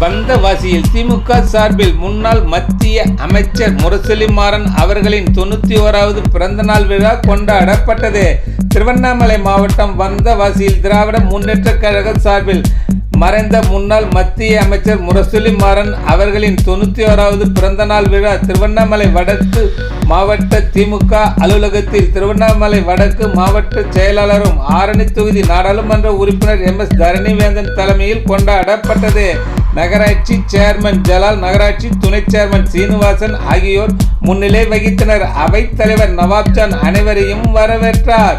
வந்தவாசியில் திமுக சார்பில் முன்னாள் மத்திய அமைச்சர் முரசொலி மாறன் அவர்களின் தொண்ணூத்தி ஓராவது பிறந்தநாள் விழா கொண்டாடப்பட்டது. திருவண்ணாமலை மாவட்டம் வந்தவாசியில் திராவிட முன்னேற்ற கழக சார்பில் மறைந்த முன்னாள் மத்திய அமைச்சர் முரசொலி மாறன் அவர்களின் தொண்ணூத்தி ஓராவது பிறந்தநாள் விழா திருவண்ணாமலை வடக்கு மாவட்ட திமுக அலுவலகத்தில் திருவண்ணாமலை வடக்கு மாவட்ட செயலாளரும் ஆரணி தொகுதி நாடாளுமன்ற உறுப்பினர் எம் எஸ் தரணிவேந்தன் தலைமையில் கொண்டாடப்பட்டது. நகராட்சி சேர்மன் ஜலால் நகராட்சி துணை சேர்மன் சீனிவாசன் ஆகியோர் முன்னிலை வகித்தனர். அவைத் தலைவர் நவாப்ஜான் அனைவரையும் வரவேற்றார்.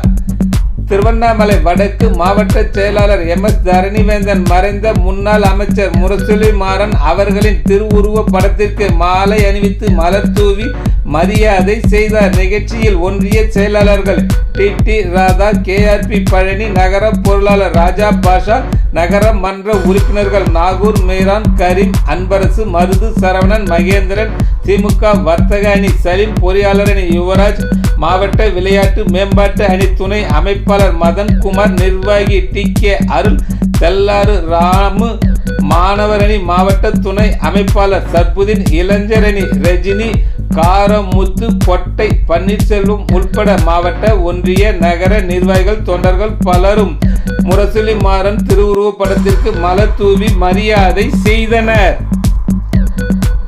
திருவண்ணாமலை வடக்கு மாவட்ட செயலாளர் எம் எஸ் தரணிவேந்தன் மறைந்த முன்னாள் அமைச்சர் முரசொலி மாறன் அவர்களின் திருவுருவ படத்திற்கு மாலை அணிவித்து மலர் தூவி மரியாதை செய்தார். நிகழ்ச்சியில் ஒன்றிய செயலாளர்கள் T. T. Radha KRP Palani நகர பொருளாளர் ராஜா பாஷா நகர மன்ற உறுப்பினர்கள் நாகூர் மீரான் கரீம் அன்பரசு மருது சரவணன் மகேந்திரன் திமுக வர்த்தக அணி சலீம் பொறியாளர் அணி யுவராஜ் மாவட்ட விளையாட்டு மேம்பாட்டு அணி துணை அமைப்பாளர் மதன் குமார் நிர்வாகி டி. கே. அருள் தெல்லாறு ராமு மாணவரணி மாவட்ட துணை அமைப்பாளர் சர்புதீன் இளைஞர் அணி ரஜினி காரமுத்து பொட்டை பன்னீர்செல்வம் உட்பட மாவட்ட ஒன்றிய நகர நிர்வாகிகள் தொண்டர்கள் பலரும் முரசொலி மாறன் திருவுருவ படத்திற்கு மலர் தூவி மரியாதை செய்தனர்.